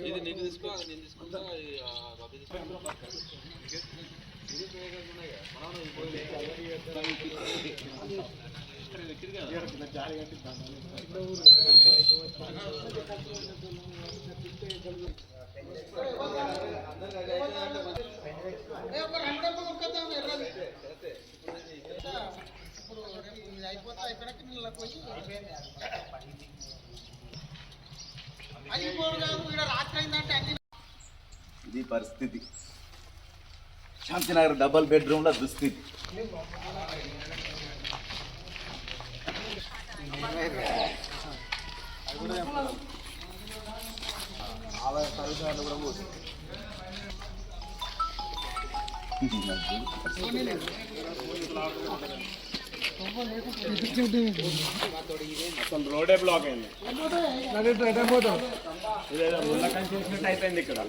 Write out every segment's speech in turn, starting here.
ఇది నేను తీసుకో అది నేను తీసుకుంటా ఇది, ఆ, బాబీ అయిపోతే ఇది ఉపయోగాలు మనం ఇది ఇది పరిస్థితి. శాంతినగర్ డబల్ బెడ్రూమ్ల దుస్థితి. అసలు రోడే బ్లాక్ అయింది ఇదేదో ముళ్ళ కంచి చేసినట్టు అయిపోయింది ఇక్కడ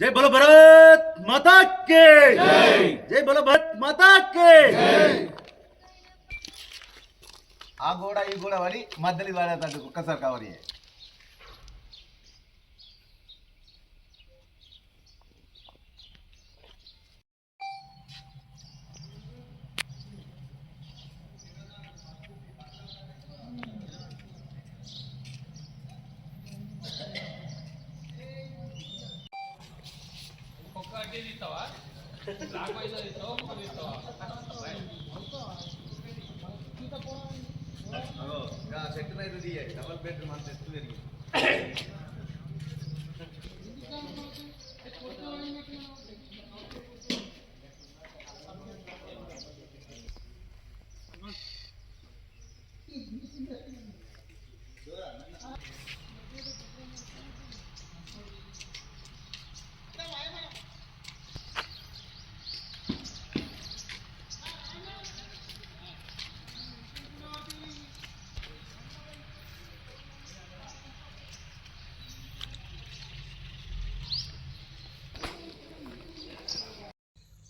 జై బలో భరత్ మాతా కే జై బలో భరత్ మాతా కే ఆ గోడ ఈ గోడ పడి మధ్యలో పడేటట్టు ఒక్కసారి కవర్ చేయి సెక్టర్ అయితే డబల్ బెడ్రూమ్ అంత ఎత్తు పెరిగింది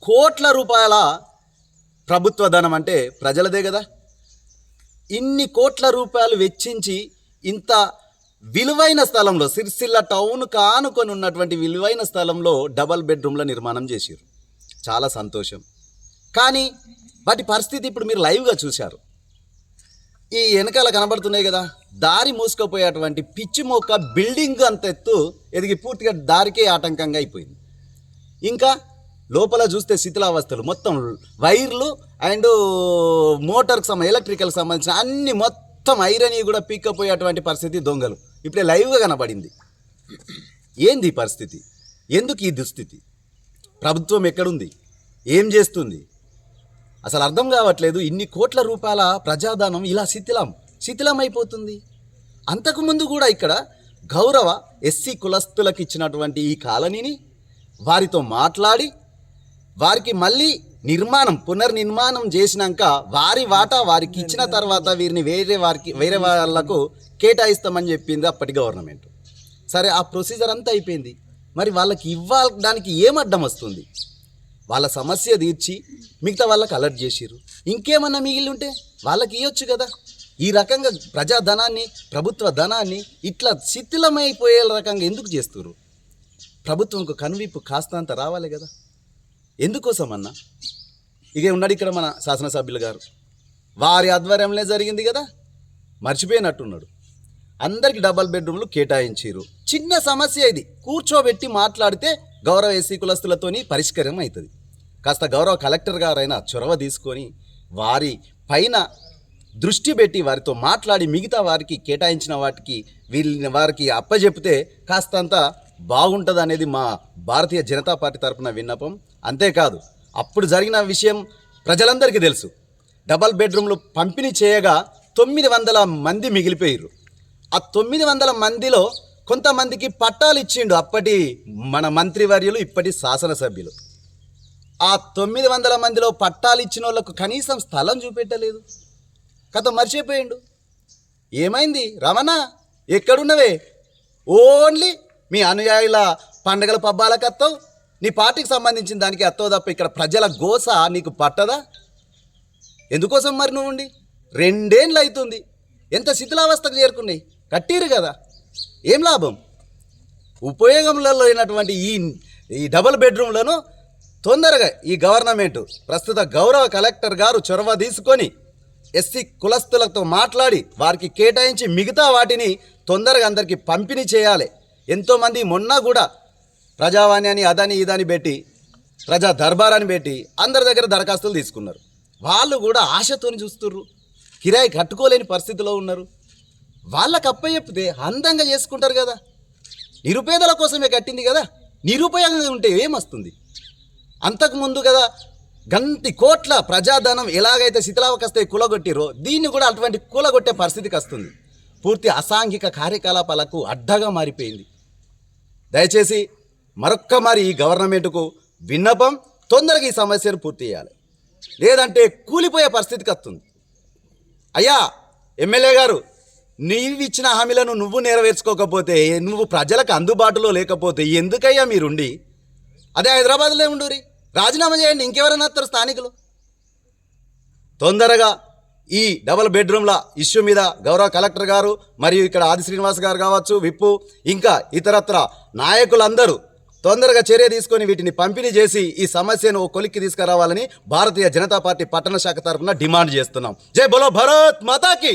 కోట్ల రూపాయల ప్రభుత్వ ధనం అంటే ప్రజలదే కదా. ఇన్ని కోట్ల రూపాయలు వెచ్చించి ఇంత విలువైన స్థలంలో సిరిసిల్ల టౌన్ కానుకొని ఉన్నటువంటి విలువైన స్థలంలో డబల్ బెడ్రూమ్ల నిర్మాణం చేశారు చాలా సంతోషం. కానీ వాటి పరిస్థితి ఇప్పుడు మీరు లైవ్గా చూశారు. ఈ వెనకాల కనబడుతున్నాయి కదా దారి మూసుకుపోయేటువంటి పిచ్చి మొక్క బిల్డింగ్ అంత ఎత్తు ఎదిగి పూర్తిగా దారికే ఆటంకంగా అయిపోయింది. ఇంకా లోపల చూస్తే శిథిలావస్థలు. మొత్తం వైర్లు అండ్ మోటార్కి సంబంధించి ఎలక్ట్రికల్ సంబంధించిన అన్ని మొత్తం ఐరన్ కూడా పీక్కపోయేటువంటి పరిస్థితి దొంగలు. ఇప్పుడే లైవ్గా కనబడింది. ఏంది ఈ పరిస్థితి? ఎందుకు ఈ దుస్థితి? ప్రభుత్వం ఎక్కడుంది? ఏం చేస్తుంది? అసలు అర్థం కావట్లేదు. ఇన్ని కోట్ల రూపాయల ప్రజాదానం ఇలా శిథిలం. శిథిలం అయిపోతుంది అంతకుముందు కూడా ఇక్కడ గౌరవ ఎస్సీ కులస్తులకు ఇచ్చినటువంటి ఈ కాలనీని వారితో మాట్లాడి వారికి మళ్ళీ నిర్మాణం పునర్నిర్మాణం చేసినాక వారి వాటా వారికి ఇచ్చిన తర్వాత వీరిని వేరే వారికి వేరే వాళ్ళకు కేటాయిస్తామని చెప్పింది అప్పటి గవర్నమెంట్. సరే ఆ ప్రొసీజర్ అంతా అయిపోయింది. మరి వాళ్ళకి ఇవ్వడానికి ఏం అడ్డం వస్తుంది? వాళ్ళ సమస్య తీర్చి మిగతా వాళ్ళకి అలర్ట్ చేసిర్రు. ఇంకేమన్నా మిగిలి ఉంటే వాళ్ళకి ఇవ్వచ్చు కదా. ఈ రకంగా ప్రజాధనాన్ని ప్రభుత్వ ధనాన్ని ఇట్లా శిథిలమైపోయే రకంగా ఎందుకు చేస్తున్నారు ప్రభుత్వంకు కనువిప్పు కాస్తంత రావాలి కదా. ఎందుకోసం అన్న ఇక ఉన్నాడు ఇక్కడ మన శాసనసభ్యులు గారు. వారి ఆధ్వర్యంలో జరిగింది కదా? మర్చిపోయినట్టున్నాడు. అందరికి డబల్ బెడ్రూమ్లు కేటాయించారు. చిన్న సమస్య ఇది. కూర్చోబెట్టి మాట్లాడితే గౌరవ ఎస్సీ కులస్తులతోని పరిష్కారం అవుతుంది కాస్త గౌరవ కలెక్టర్ గారైనా చొరవ తీసుకొని వారి పైన దృష్టి పెట్టి వారితో మాట్లాడి మిగతా వారికి కేటాయించిన వాటికి వీళ్ళని వారికి అప్పచెప్తే కాస్తంత బాగుంటుంది అనేది మా భారతీయ జనతా పార్టీ తరఫున విన్నపం. అంతేకాదు అప్పుడు జరిగిన విషయం ప్రజలందరికీ తెలుసు. డబల్ బెడ్రూమ్లు పంపిణీ చేయగా తొమ్మిది వందల మంది మిగిలిపోయారు ఆ తొమ్మిది వందల మందిలో కొంతమందికి పట్టాలు ఇచ్చిండు అప్పటి మన మంత్రివర్యులు ఇప్పటి శాసనసభ్యులు. ఆ తొమ్మిది వందల మందిలో పట్టాలు ఇచ్చిన వాళ్ళకు కనీసం స్థలం చూపెట్టలేదు. కథ మర్చిపోయిండు. ఏమైంది? రమణ ఎక్కడున్నవే? ఓన్లీ మీ అనుయాయుల పండగల పబ్బాల వస్తావు నీ పార్టీకి సంబంధించిన దానికి అత్తో తప్ప ఇక్కడ ప్రజల గోస నీకు పట్టదా? ఎందుకోసం మరి నువ్వు ఉండి? రెండేళ్ళు అవుతుంది ఎంత శిథిలావస్థకు చేరుకున్నాయి? కట్టిరు కదా. ఏం లాభం? ఉపయోగంలో లేనటువంటి ఈ ఈ డబుల్ బెడ్రూమ్లను తొందరగా ఈ గవర్నమెంట్ ప్రస్తుత గౌరవ కలెక్టర్ గారు చొరవ తీసుకొని ఎస్సీ కులస్తులతో మాట్లాడి వారికి కేటాయించి మిగతా వాటిని తొందరగా అందరికీ పంపిణీ చేయాలి. ఎంతోమంది మొన్న కూడా ప్రజావాణి అని అదని ఇదని పెట్టి ప్రజా దర్బారాన్ని పెట్టి అందరి దగ్గర దరఖాస్తులు తీసుకున్నారు. వాళ్ళు కూడా ఆశతోని చూస్తుర్రు. కిరాయి కట్టుకోలేని పరిస్థితిలో ఉన్నారు. వాళ్ళకి అప్పచెప్పితే అందంగా చేసుకుంటారు కదా. నిరుపేదల కోసమే కట్టింది కదా. నిరుపయోగంగా ఉంటే ఏమొస్తుంది? అంతకుముందు కదా గంటి కోట్ల ప్రజాధనం ఎలాగైతే శిథిలావకస్తే కులగొట్టిరో దీన్ని కూడా అటువంటి కూలగొట్టే పరిస్థితికి వస్తుంది. పూర్తి అసాంఘిక కార్యకలాపాలకు అడ్డగా మారిపోయింది. దయచేసి మరొక్క మరి ఈ గవర్నమెంట్కు విన్నపం తొందరగా ఈ సమస్యను పూర్తి చేయాలి. లేదంటే కూలిపోయే పరిస్థితికి వస్తుంది అయ్యా ఎమ్మెల్యే గారు నీవు ఇచ్చిన హామీలను నువ్వు నెరవేర్చుకోకపోతే నువ్వు ప్రజలకు అందుబాటులో లేకపోతే ఎందుకయ్యా మీరుండి? అదే హైదరాబాద్లో ఉండురి రాజీనామా చేయండి ఇంకెవరైనా వస్తారు స్థానికులు. తొందరగా ఈ డబుల్ బెడ్రూమ్ల ఇష్యూ మీద గౌరవ కలెక్టర్ గారు మరియు ఇక్కడ ఆది శ్రీనివాస్ గారు కావచ్చు విప్పు ఇంకా ఇతరత్ర నాయకులందరూ తొందరగా చర్య తీసుకొని వీటిని పంపిణీ చేసి ఈ సమస్యను ఓ కొలిక్కి తీసుకురావాలని భారతీయ జనతా పార్టీ పట్టణ శాఖ తరఫున డిమాండ్ చేస్తున్నాం. జై బోలో భరత్ మాతాకి!